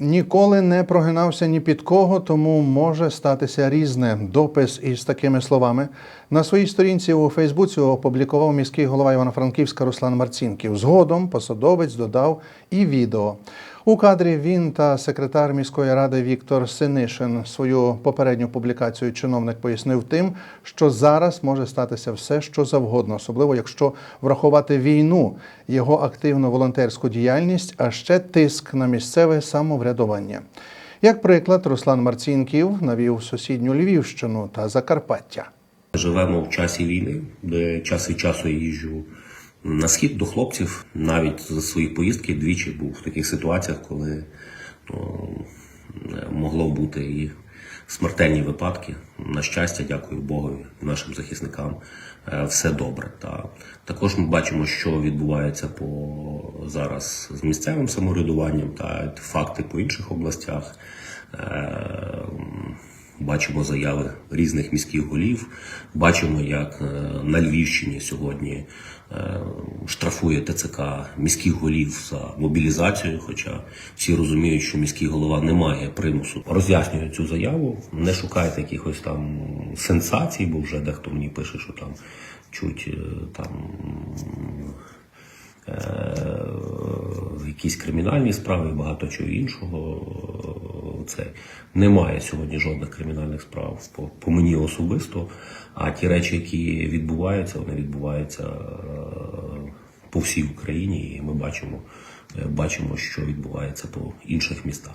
Ніколи не прогинався ні під кого, тому може статися різне. Допис із такими словами на своїй сторінці у Фейсбуці опублікував міський голова Івано-Франківська Руслан Марцінків. Згодом посадовець додав і відео. У кадрі він та секретар міської ради Віктор Синишин свою попередню публікацію чиновник пояснив тим, що зараз може статися все, що завгодно, особливо якщо врахувати війну, його активну волонтерську діяльність, а ще тиск на місцеве самоврядування. Як приклад, Руслан Марцінків навів сусідню Львівщину та Закарпаття. Живемо в часі війни, де час від часу я їжджу на схід до хлопців. Навіть за свої поїздки двічі був в таких ситуаціях, коли ну, могло бути і смертельні випадки. На щастя, дякую Богові і нашим захисникам. е, Все добре. Та також ми бачимо, що відбувається по зараз з місцевим самоврядуванням та факти по інших областях. Бачимо заяви різних міських голів. Бачимо, як е, на Львівщині сьогодні е, штрафує ТЦК міських голів за мобілізацію. Хоча всі розуміють, що міський голова не має примусу. Роз'яснюю цю заяву. Не шукайте якихось там сенсацій, бо вже дехто мені пише, що там чуть е, там якісь кримінальні справи, багато чого іншого. Це немає сьогодні жодних кримінальних справ по, по мені особисто. А ті речі, які відбуваються, вони відбуваються е, по всій Україні, і ми бачимо, е, бачимо, що відбувається по інших містах.